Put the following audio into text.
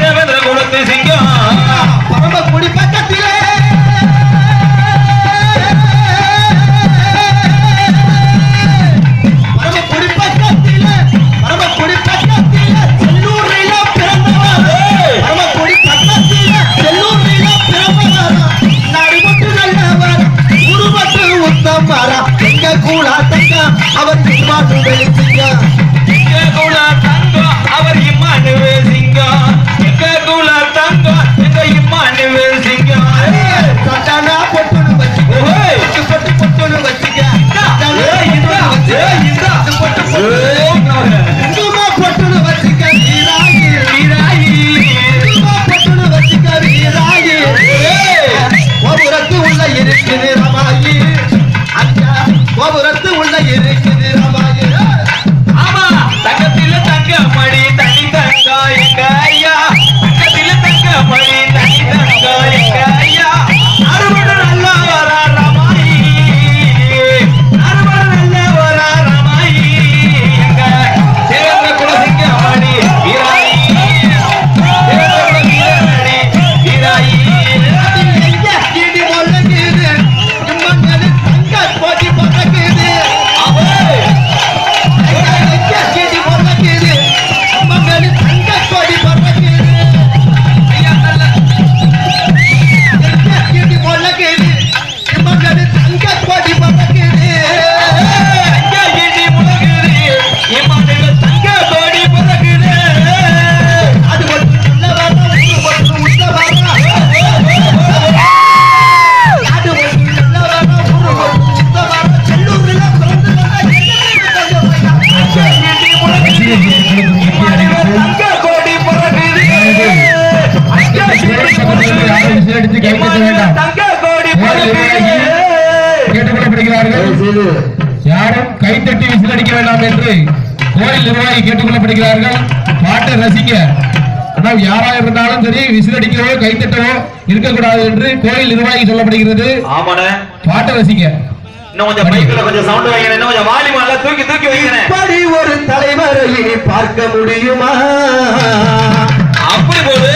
தேவேந்திர குலத்து சிங்கம். எங்க குல அவர் சும்மா வெளிச்சு கட்டடித்து கைப்பற்ற வேண்டாம். கேட்டுக்கொள்ளப்படுகிறார்கள் யாரும் கைத்தட்டி விசில் அடிக்க வேண்டாம் என்று கோயில் நிர்வாகி கேட்டுக்கொள்ளப்படுகிறார்கள். பாட்டை ரசிங்க ஆனால் யாரா இருந்தாலும் சரி விசில் அடிக்கவோ கைத்தட்டவோ இருக்கக்கூடாது என்று கோயில் நிர்வாகி சொல்லப்படுகிறது. பாட்டை ரசிங்க ஒரு தலைவரையை பார்க்க முடியுமா? அப்படி போது.